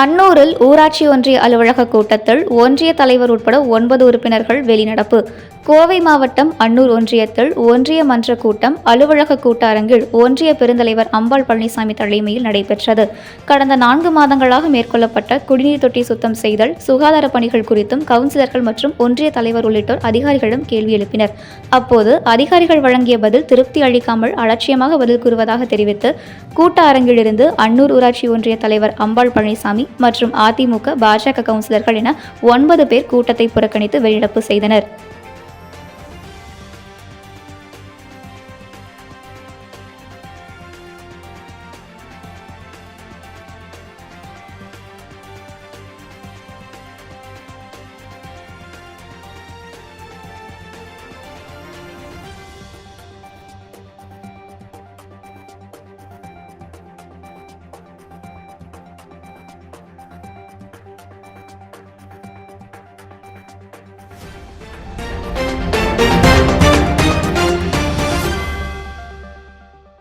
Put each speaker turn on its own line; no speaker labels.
அன்னூரில் ஊராட்சி ஒன்றிய அலுவலக கூட்டத்தில் ஒன்றிய தலைவர் உட்பட ஒன்பது உறுப்பினர்கள் வெளிநடப்பு. கோவை மாவட்டம் அன்னூர் ஒன்றியத்தில் ஒன்றிய மன்ற கூட்டம் அலுவலக கூட்டரங்கில் ஒன்றிய பெருந்தலைவர் அம்பாள் பழனிசாமி தலைமையில் நடைபெற்றது. கடந்த நான்கு மாதங்களாக மேற்கொள்ளப்பட்ட குடிநீர் தொட்டி சுத்தம் செய்தல் சுகாதார பணிகள் குறித்தும் கவுன்சிலர்கள் மற்றும் ஒன்றிய தலைவர் உள்ளிட்டோர் அதிகாரிகளும் கேள்வி எழுப்பினர். அப்போது அதிகாரிகள் வழங்கிய பதில் திருப்தி அளிக்காமல் அலட்சியமாக பதில் கூறுவதாக தெரிவித்து கூட்ட அரங்கிலிருந்து அன்னூர் ஊராட்சி ஒன்றிய தலைவர் அம்பாள் பழனிசாமி மற்றும் அதிமுக பாஜக கவுன்சிலர்கள் என ஒன்பது பேர் கூட்டத்தை புறக்கணித்து வெளிநடப்பு செய்தனர்.